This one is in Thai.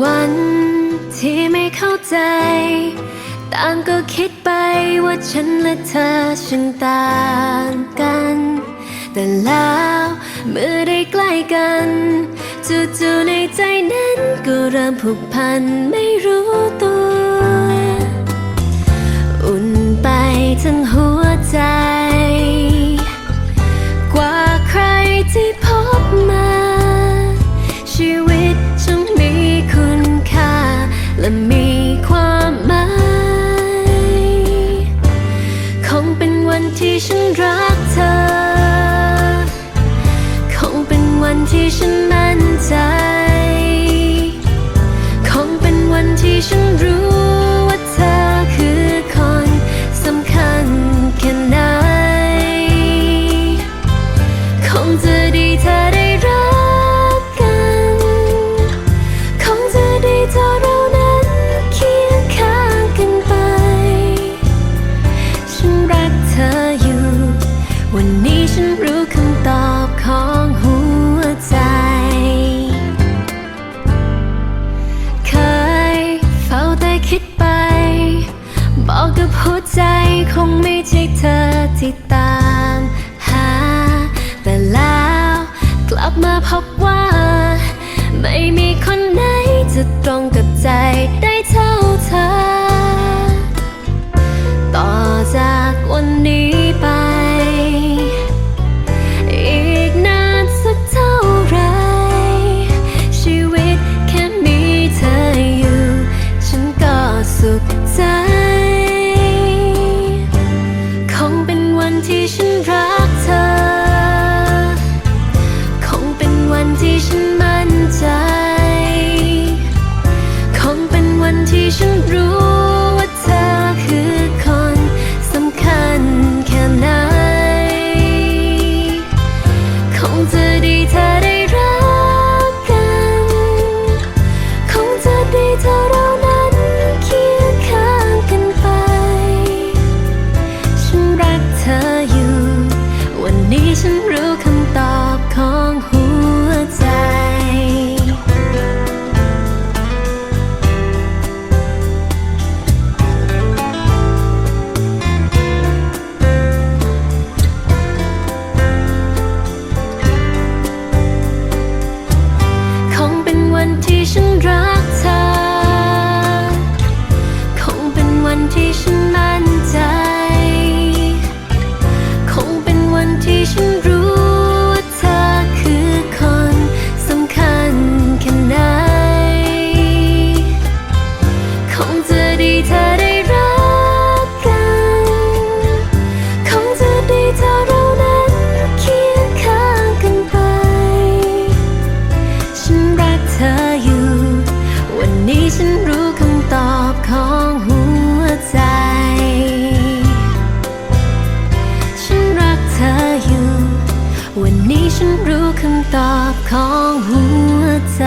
วันที่ไม่เข้าใจ ต่างก็คิดไปว่าฉันและเธอช่างต่างกัน แต่แล้วเมื่อได้ใกล้กันจู่ๆในใจนั้นก็เริ่มผูกพันไม่รู้ตัว อุ่นไปทั้งหัวใจ กว่าใครที่พ และมีความหมายคงเป็นวันที่ฉันรักเธอ คงเป็นวันที่ฉันมั่นใจ คงเป็นวันที่ฉันรู้ วันนี้ฉันรู้คำตอบของหัวใจ เคยเฝ้าแต่คิดไป บอกกับหัวใจคงไม่ใช่เธอที่ตามหา แต่แล้วกลับมาพบว่า ไม่มีคนไหนจะตรงกับใจได้ ฉันรู้คำตอบของหัวใจ